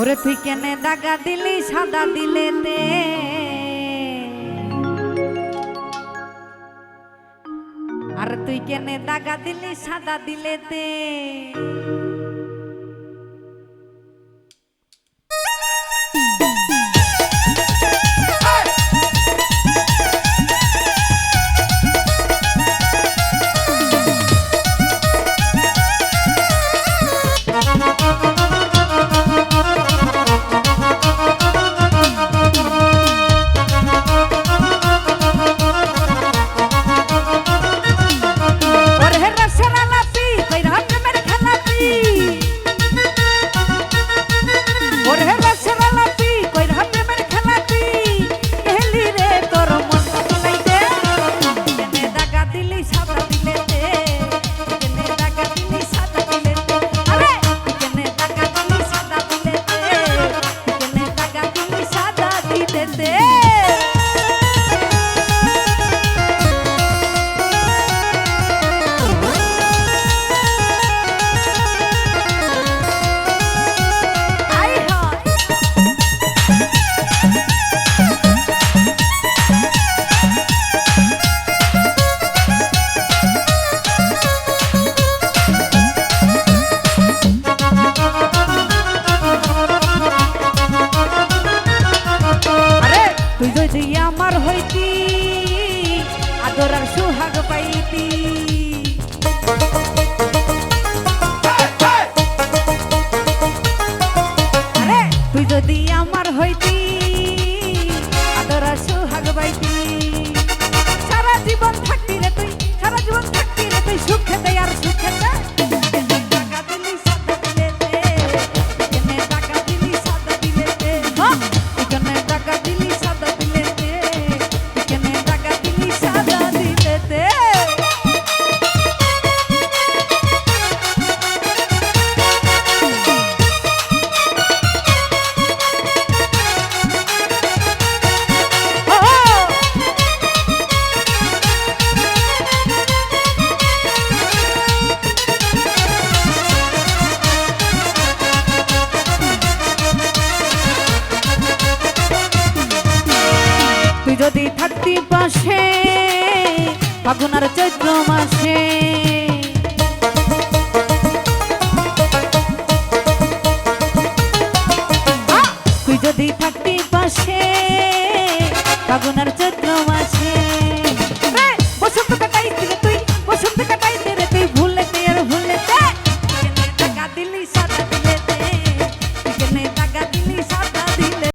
ওরে তুই কেনে দাগা দিলি, সাদা দিলে তে? আর তুই কেনে দাগা দিলি, সাদা দিলে তে? ওরে আদর আর সুহাগ পাইতি আরে তুই যদি আমার হইতি আদর আর সুহাগ পাইতি সারা জীবন থাকতি রে তুই সারা জীবন থাকতি রে সুখেতে আর তুই যদি থাকতি পাশে ফাগুন চৈত্র মাসে! তুই যদি থাকতি পাশে ফাগুন চৈত্র মাসে